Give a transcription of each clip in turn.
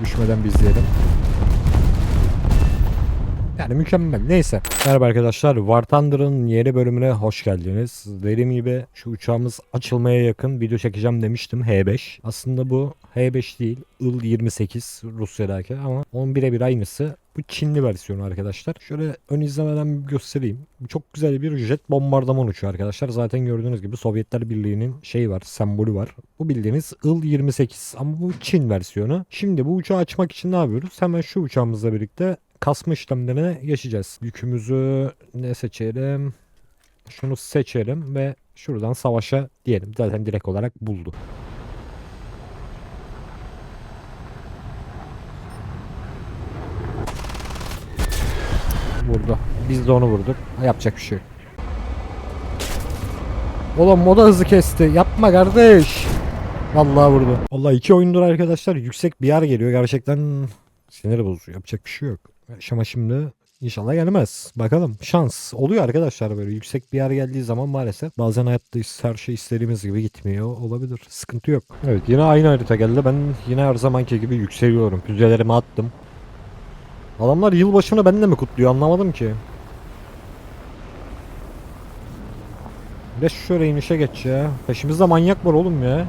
Düşmeden bir izleyelim. Yani mükemmel. Neyse. Merhaba arkadaşlar. War Thunder'ın yeni bölümüne hoş geldiniz. Dediğim gibi şu uçağımız açılmaya yakın video çekeceğim demiştim. H5. Aslında bu H5 değil. Il-28 Rusya'daki ama onun birebir aynısı. Bu Çinli versiyonu arkadaşlar. Şöyle ön izlemeden bir göstereyim. Çok güzel bir jet bombardıman uçağı arkadaşlar. Zaten gördüğünüz gibi Sovyetler Birliği'nin şeyi var, sembolü var. Bu bildiğiniz Il-28 ama bu Çin versiyonu. Şimdi bu uçağı açmak için ne yapıyoruz? Hemen şu uçağımızla birlikte kasma işlemlerine geçeceğiz. Yükümüzü ne seçelim? Şunu seçelim ve şuradan savaşa diyelim. Zaten direkt olarak buldu. Vurdu. Biz de onu vurduk. Yapacak bir şey yok. Oğlum o da hızı kesti. Yapma kardeş. Vallahi vurdu. Vallahi iki oyundur arkadaşlar yüksek bir yer geliyor. Gerçekten sinir bozucu. Yapacak bir şey yok. Ama şimdi inşallah gelmez. Bakalım. Şans. Oluyor arkadaşlar böyle yüksek bir yer geldiği zaman maalesef bazen hayatta her şey istediğimiz gibi gitmiyor. Olabilir. Sıkıntı yok. Evet yine aynı harita geldi. Ben yine her zamanki gibi yükseliyorum. Füzelerimi attım. Adamlar yılbaşını benimle mi kutluyor anlamadım ki. Geç şöyle inişe geç ya. Peşimizde manyak var oğlum ya.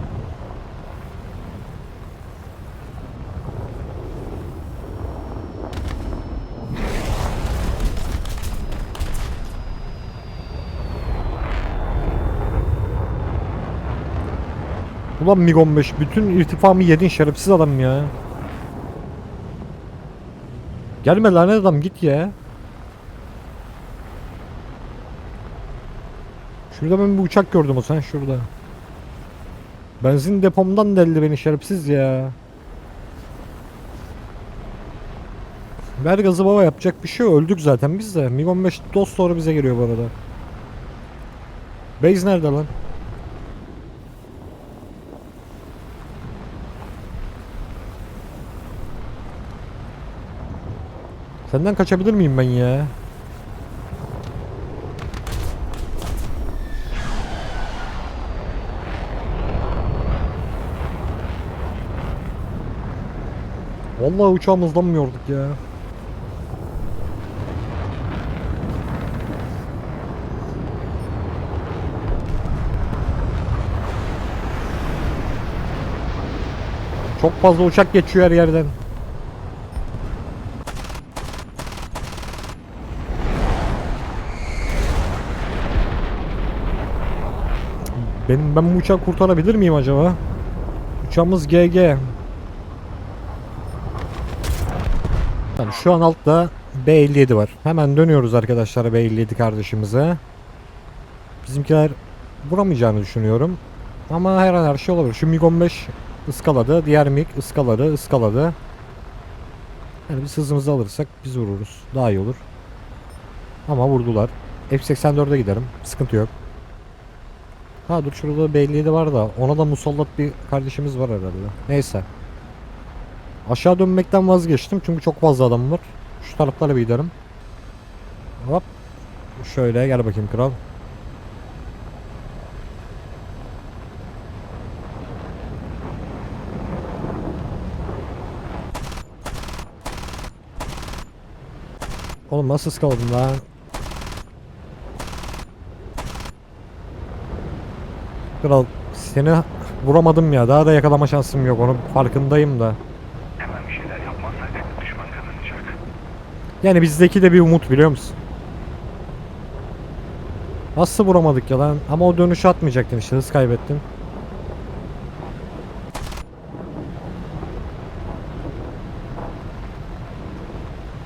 Ulan MiG-15 bütün irtifamı yedin şerefsiz adam ya. Gelme lanet adam git ya. Şurada ben bir uçak gördüm o sen şurada. Benzin depomdan deldi beni şerefsiz ya. Ver gazı baba yapacak bir şey öldük zaten biz de. MiG-15 dost doğru bize geliyor bu arada. Base nerede lan? Senden kaçabilir miyim ben ya? Vallahi uçağım hızlanmıyorduk ya. Çok fazla uçak geçiyor her yerden. Benim ben bu uçağı kurtarabilir miyim acaba? Uçağımız GG. Tamam şu an altta B57 var. Hemen dönüyoruz arkadaşlar B57 kardeşimize. Bizimkiler vuramayacağını düşünüyorum. Ama her an her şey olabilir. Şu MiG-15 ıskaladı. Diğer MiG ıskaladı, ıskaladı. Yani biz hızımızı alırsak biz vururuz. Daha iyi olur. Ama vurdular. F-84'e giderim. Sıkıntı yok. Ha dur şurada belliydi var da ona da musallat bir kardeşimiz var herhalde. Neyse. Aşağı dönmekten vazgeçtim çünkü çok fazla adam var. Şu taraflara bir giderim. Hop. Şöyle gel bakayım kral. Oğlum nasıl ıskaladım lan? Kral seni vuramadım ya. Daha da yakalama şansım yok. Onun farkındayım da. Hemen bir şeyler yapmazsak düşman kazanacak. Yani bizdeki de bir umut biliyor musun? Nasıl vuramadık ya lan? Ama o dönüşü atmayacaktın işte. Hız kaybettin.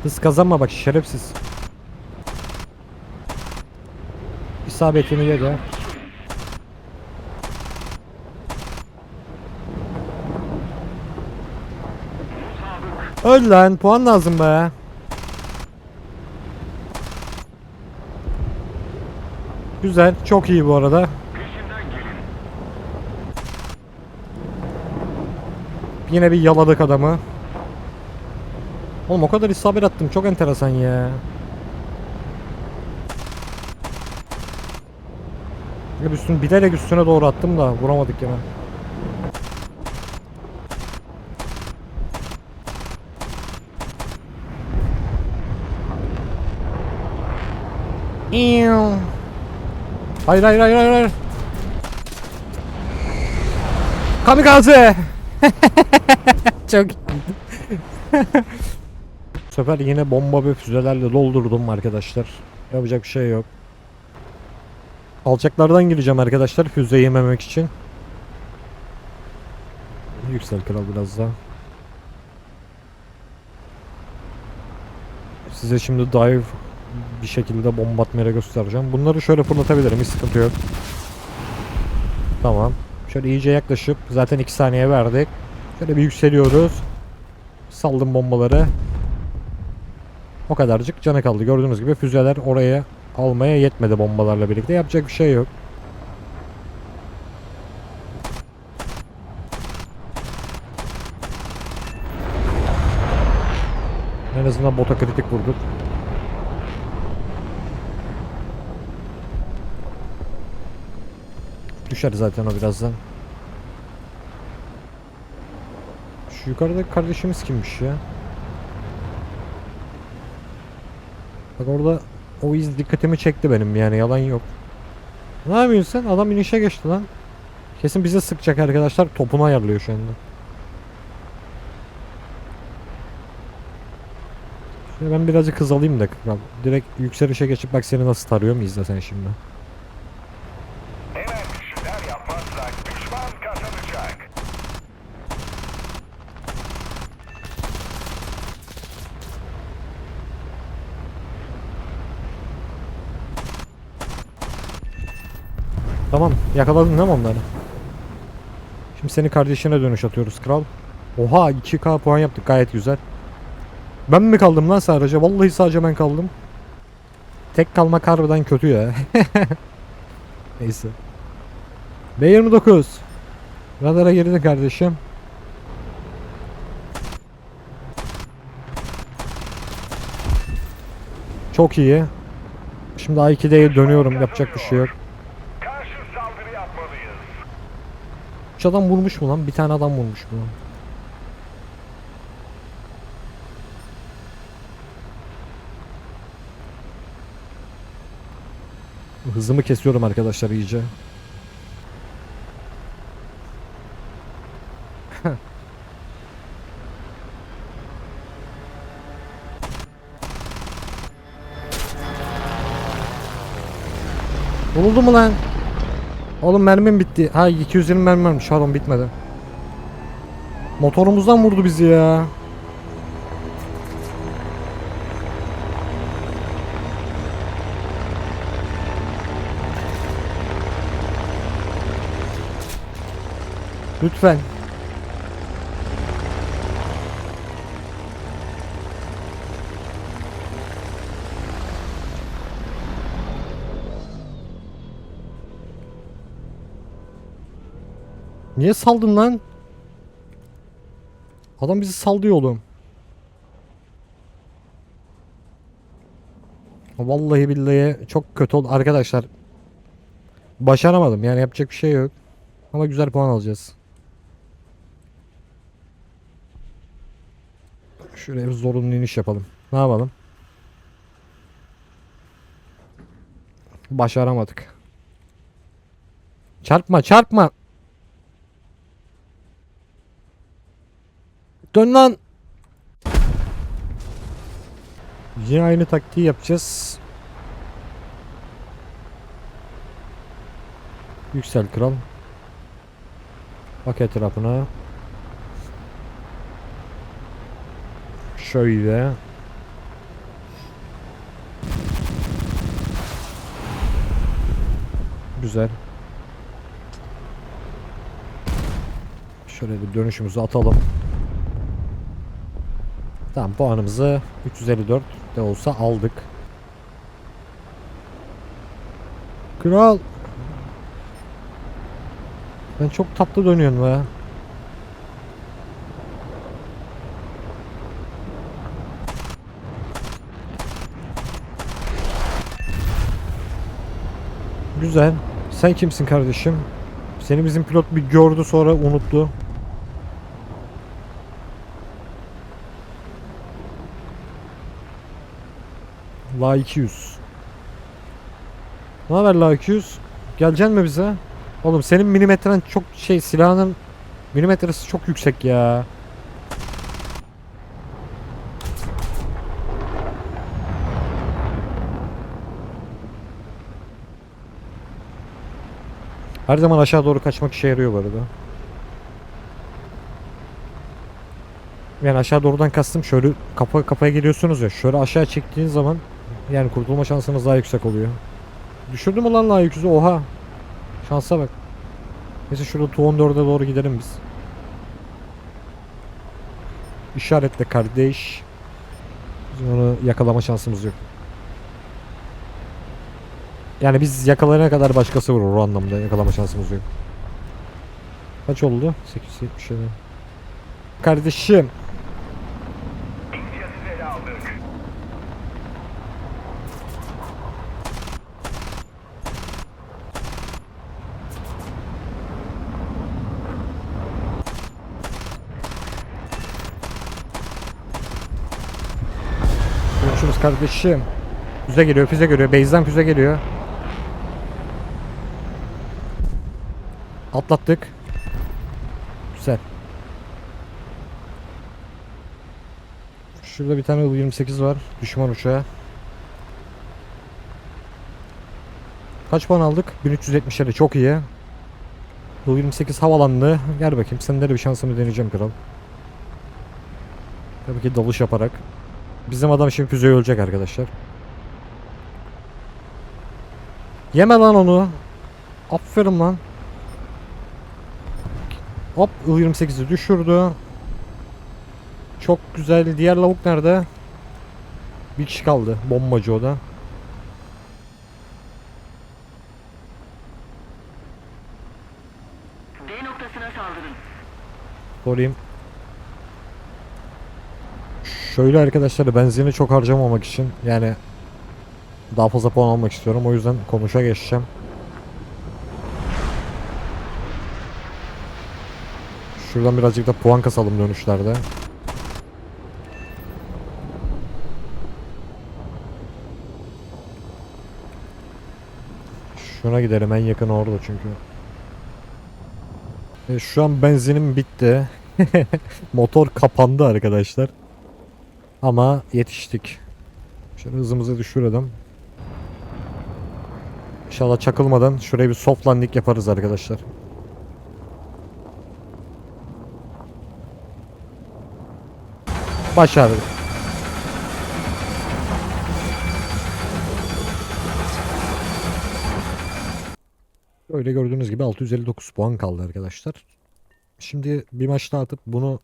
Hız kazanma bak şerefsiz. İsabetini ye Öl lan puan lazım be. Güzel çok iyi bu arada. Yine bir yaladık adamı. Oğlum o kadar isabet attım çok enteresan ya. Üstün bilerek üstüne doğru attım da vuramadık yine. Hayır hayır hayır hayır. hayır. Kamikaze. Çok. Bu sefer yine bomba ve füzelerle doldurdum arkadaşlar. Yapacak bir şey yok. Alçaklardan gireceğim arkadaşlar füze yememek için. Yüksel kral biraz daha. Size şimdi dive bir şekilde bomba atmaya göstereceğim. Bunları şöyle fırlatabilirim hiç sıkıntı yok. Tamam. Şöyle iyice yaklaşıp zaten 2 saniye verdik. Şöyle bir yükseliyoruz. Saldım bombaları. O kadarcık canı kaldı. Gördüğünüz gibi füzeler oraya almaya yetmedi bombalarla birlikte. Yapacak bir şey yok. En azından bota kritik vurduk. Düşer zaten o birazdan. Şu yukarıdaki kardeşimiz kimmiş ya? Bak orada o iz dikkatimi çekti benim yani yalan yok. Ne yapıyorsun sen? Adam inişe geçti lan. Kesin bize sıkacak arkadaşlar. Topunu ayarlıyor şu anda. Şimdi ben birazcık hız alayım da. Direkt yükselişe geçip bak seni nasıl tarıyorum izle sen şimdi. Eğer bir şeyler yapmazsak düşman kazanacak. Tamam yakaladın değil mi onları? Şimdi seni kardeşine dönüş atıyoruz kral. Oha 2k puan yaptık gayet güzel. Ben mi kaldım lan sadece? Vallahi sadece ben kaldım. Tek kalmak harbiden kötü ya. Neyse. B29. Radara girdin kardeşim. Çok iyi. Şimdi A2'de dönüyorum. Yapacak bir şey yok. Üç adam vurmuş mu lan? Bir tane adam vurmuş mu? Hızımı kesiyorum arkadaşlar iyice. Vuruldu mu lan? Oğlum mermim bitti. Ha 220 mermim varmış. Pardon bitmedi. Motorumuzdan vurdu bizi ya. Lütfen. Niye saldın lan? Adam bizi sallıyor oğlum. Vallahi billahi çok kötü oldu arkadaşlar. Başaramadım yani yapacak bir şey yok. Ama güzel puan alacağız. Şuraya bir zorunlu iniş yapalım. Ne yapalım? Başaramadık. Çarpma çarpma. Dön lan. Yine aynı taktiği yapacağız. Yüksel kral. Bak etrafına. Şöyle. Güzel. Şöyle bir dönüşümüzü atalım. Tamam puanımızı 354 de olsa aldık. Kral. Ben çok tatlı dönüyorsun be. Güzel. Sen kimsin kardeşim? Seni bizim pilot bir gördü sonra unuttu. La 200. Ne haber la 200? Geleceksin mi bize? Oğlum senin milimetren çok şey silahının milimetresi çok yüksek ya. Her zaman aşağı doğru kaçmak işe yarıyor bu arada. Yani aşağı doğrudan kastım şöyle kafa kafaya geliyorsunuz ya şöyle aşağı çektiğiniz zaman yani kurtulma şansınız daha yüksek oluyor. Düşürdüm mü lan la yüzü oha. Şansa bak. Neyse şurada Tu-14'e doğru gidelim biz. İşaretle kardeş. Bizim onu yakalama şansımız yok. Yani biz yakalayana kadar başkası vurur o anlamda yakalama şansımız yok. Kaç oldu? 877. Kardeşim. Kardeşim. Füze geliyor, füze geliyor. Base'den füze geliyor. Atlattık. Güzel. Şurada bir tane U-28 var. Düşman uçağı. Kaç puan aldık? 1370'lere çok iyi. U-28 havalandı. Gel bakayım. Sende de bir şansımı deneyeceğim kral. Tabii ki dalış yaparak. Bizim adam şimdi füzeyi ölecek arkadaşlar. Yeme lan onu. Aferin lan. Hop I-28'i düşürdü. Çok güzel. Diğer lavuk nerede? Bir kişi kaldı. Bombacı o da. D noktasına saldırın. Sorayım. Şöyle arkadaşlar benzini çok harcamamak için yani daha fazla puan almak istiyorum. O yüzden konuşa geçeceğim. Şuradan birazcık da puan kasalım dönüşlerde. Şuna gidelim en yakın orada çünkü. E, şu an benzinim bitti. Motor kapandı arkadaşlar. Ama yetiştik. Şöyle hızımızı düşürelim. İnşallah çakılmadan şuraya bir soft landing yaparız arkadaşlar. Başardık. Öyle gördüğünüz gibi 659 puan kaldı arkadaşlar. Şimdi bir maç daha atıp bunu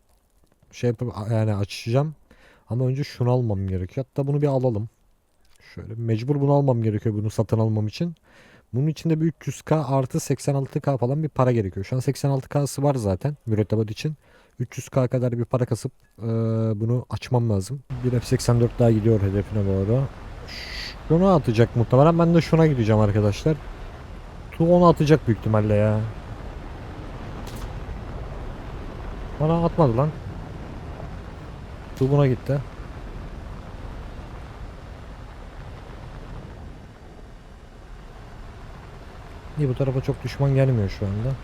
şey yapıp yani açacağım. Ama önce şunu almam gerekiyor. Hatta bunu bir alalım. Şöyle mecbur bunu almam gerekiyor bunu satın almam için. Bunun içinde bir 300k artı 86k falan bir para gerekiyor. Şu an 86k'sı var zaten mürettebat için. 300k kadar bir para kasıp eee, bunu açmam lazım. Bir F84 daha gidiyor hedefine doğru. Şunu atacak muhtemelen. Ben de şuna gideceğim arkadaşlar. Tu onu atacak büyük ihtimalle ya. Bana atmadı lan. Tu buna gitti. İyi bu tarafa çok düşman gelmiyor şu anda.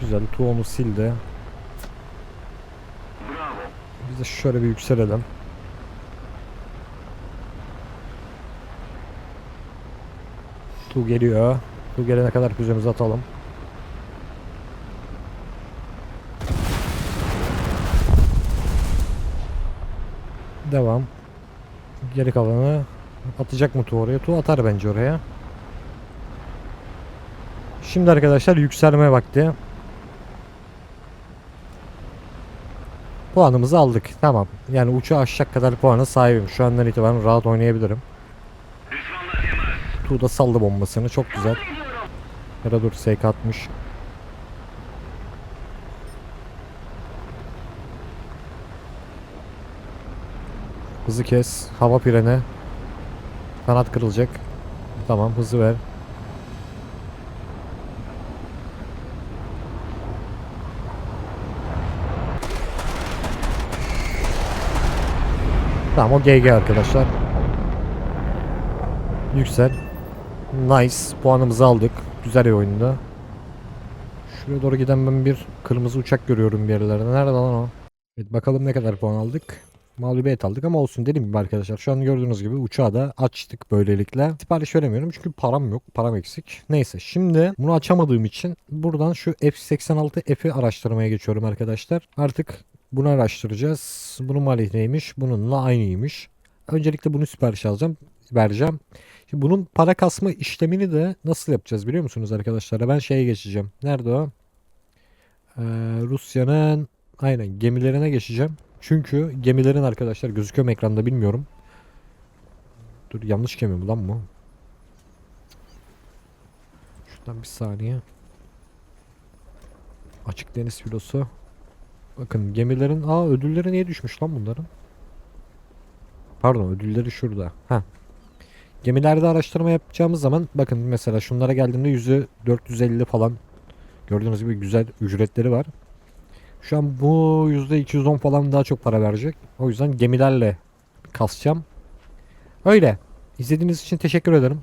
Güzel Tu onu sildi. Biz de şöyle bir yükselelim. Tu geliyor. Tu gelene kadar füzemizi atalım. Devam. Geri kalanı atacak mı Tu oraya? Tu atar bence oraya. Şimdi arkadaşlar yükselme vakti. Puanımızı aldık. Tamam. Yani uçağı aşacak kadar puana sahibim. Şu andan itibaren rahat oynayabilirim. Tuğda saldı bombasını. Çok güzel. Ediyorum. Yara dur SK atmış. Hızı kes. Hava pirene. Kanat kırılacak. Tamam hızı ver. Tamam o GG arkadaşlar. Yüksel. Nice. Puanımızı aldık. Güzel bir oyunda. Şuraya doğru giden ben bir kırmızı uçak görüyorum bir yerlerde. Nerede lan o? Evet, bakalım ne kadar puan aldık. Mağlubiyet aldık ama olsun dediğim arkadaşlar. Şu an gördüğünüz gibi uçağı da açtık böylelikle. Sipariş veremiyorum çünkü param yok. Param eksik. Neyse şimdi bunu açamadığım için buradan şu F86F'i araştırmaya geçiyorum arkadaşlar. Artık bunu araştıracağız. Bunun maliyeti neymiş? Bununla aynıymış. Öncelikle bunu sipariş alacağım. Vereceğim. Şimdi bunun para kasma işlemini de nasıl yapacağız biliyor musunuz arkadaşlar? Ben şeye geçeceğim. Nerede o? Ee, Rusya'nın aynen gemilerine geçeceğim. Çünkü gemilerin arkadaşlar gözüküyor mu ekranda bilmiyorum. Dur yanlış gemi mi lan bu? Şuradan bir saniye. Açık deniz filosu. Bakın gemilerin aa ödülleri niye düşmüş lan bunların? Pardon ödülleri şurada. Ha. Gemilerde araştırma yapacağımız zaman bakın mesela şunlara geldiğimde yüzde 450 falan gördüğünüz gibi güzel ücretleri var. Şu an bu yüzde 210 falan daha çok para verecek. O yüzden gemilerle kasacağım. Öyle. İzlediğiniz için teşekkür ederim.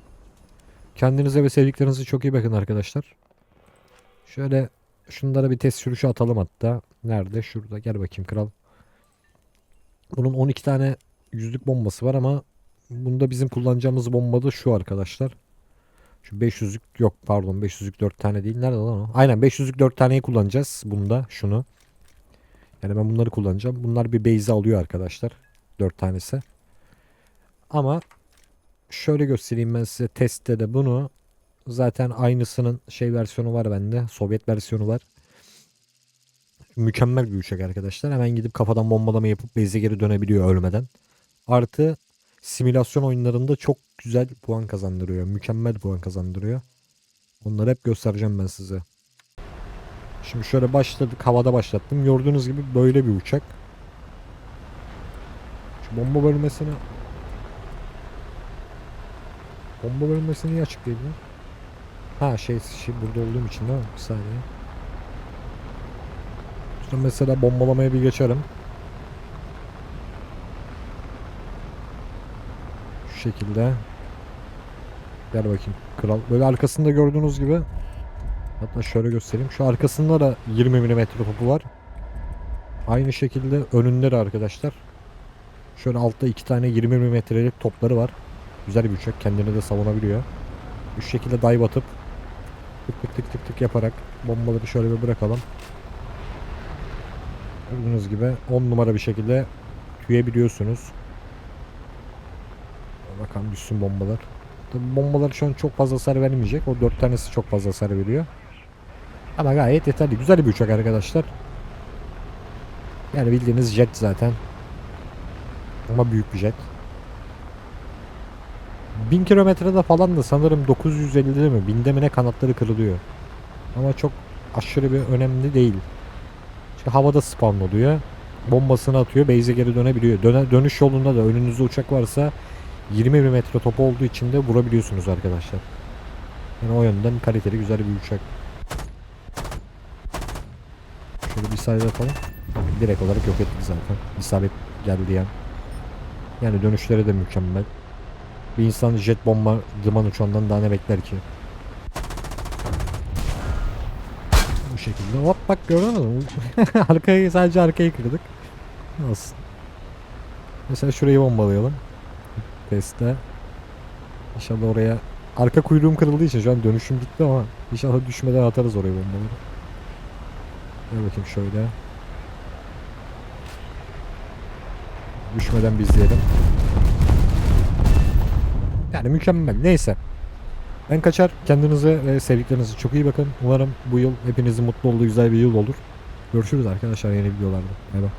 Kendinize ve sevdiklerinize çok iyi bakın arkadaşlar. Şöyle şunlara bir test sürüşü atalım hatta. Nerede? Şurada. Gel bakayım kral. Bunun 12 tane yüzlük bombası var ama bunda bizim kullanacağımız bomba da şu arkadaşlar. Şu 500'lük yok pardon 500'lük 4 tane değil. Nerede lan o? Aynen 500'lük 4 taneyi kullanacağız bunda şunu. Yani ben bunları kullanacağım. Bunlar bir base alıyor arkadaşlar. 4 tanesi. Ama şöyle göstereyim ben size testte de bunu. Zaten aynısının şey versiyonu var bende. Sovyet versiyonu var. Mükemmel bir uçak arkadaşlar. Hemen gidip kafadan bombalama yapıp base'e geri dönebiliyor ölmeden. Artı simülasyon oyunlarında çok güzel puan kazandırıyor. Mükemmel puan kazandırıyor. Onları hep göstereceğim ben size. Şimdi şöyle başladık. Havada başlattım. Gördüğünüz gibi böyle bir uçak. Şu bomba bölmesini Bomba bölmesini niye açık değil lan? Ha şey, şey burada olduğum için değil mi? Bir saniye. İşte mesela bombalamaya bir geçelim. Şu şekilde. Gel bakayım kral. Böyle arkasında gördüğünüz gibi Hatta şöyle göstereyim. Şu arkasında da 20 mm topu var. Aynı şekilde önünde de arkadaşlar. Şöyle altta iki tane 20 mm'lik topları var. Güzel bir uçak. Kendini de savunabiliyor. Bu şekilde dive atıp tık tık tık tık tık yaparak bombaları şöyle bir bırakalım. Gördüğünüz gibi 10 numara bir şekilde tüyebiliyorsunuz. Bakalım düşsün bombalar. Tabi bombalar şu an çok fazla hasar vermeyecek. O 4 tanesi çok fazla hasar veriyor. Ama gayet yeterli. Güzel bir uçak arkadaşlar. Yani bildiğiniz jet zaten. Ama büyük bir jet. 1000 kilometrede falan da sanırım 950'de mi 1000'de mi ne kanatları kırılıyor. Ama çok aşırı bir önemli değil. Çünkü havada spawn oluyor. Bombasını atıyor. Base'e geri dönebiliyor. Döne, dönüş yolunda da önünüzde uçak varsa 20 mm topu olduğu için de vurabiliyorsunuz arkadaşlar. Yani o yönden kaliteli güzel bir uçak. Şöyle bir isabet yapalım. Direkt olarak yok ettik zaten. İsabet geldi yani. Yani dönüşleri de mükemmel. Bir insan jet bomba duman uçağından daha ne bekler ki? Bu şekilde. Hop bak gördün mü? arkayı sadece arkayı kırdık. Olsun. Mesela şurayı bombalayalım. Testte. İnşallah oraya arka kuyruğum kırıldığı için şu an dönüşüm gitti ama inşallah düşmeden atarız oraya bombaları. Gel bakayım şöyle. Düşmeden biz diyelim. Yani mükemmel. Neyse. Ben kaçar. Kendinize ve sevdiklerinize çok iyi bakın. Umarım bu yıl hepinizin mutlu olduğu güzel bir yıl olur. Görüşürüz arkadaşlar yeni videolarda. Bay bay.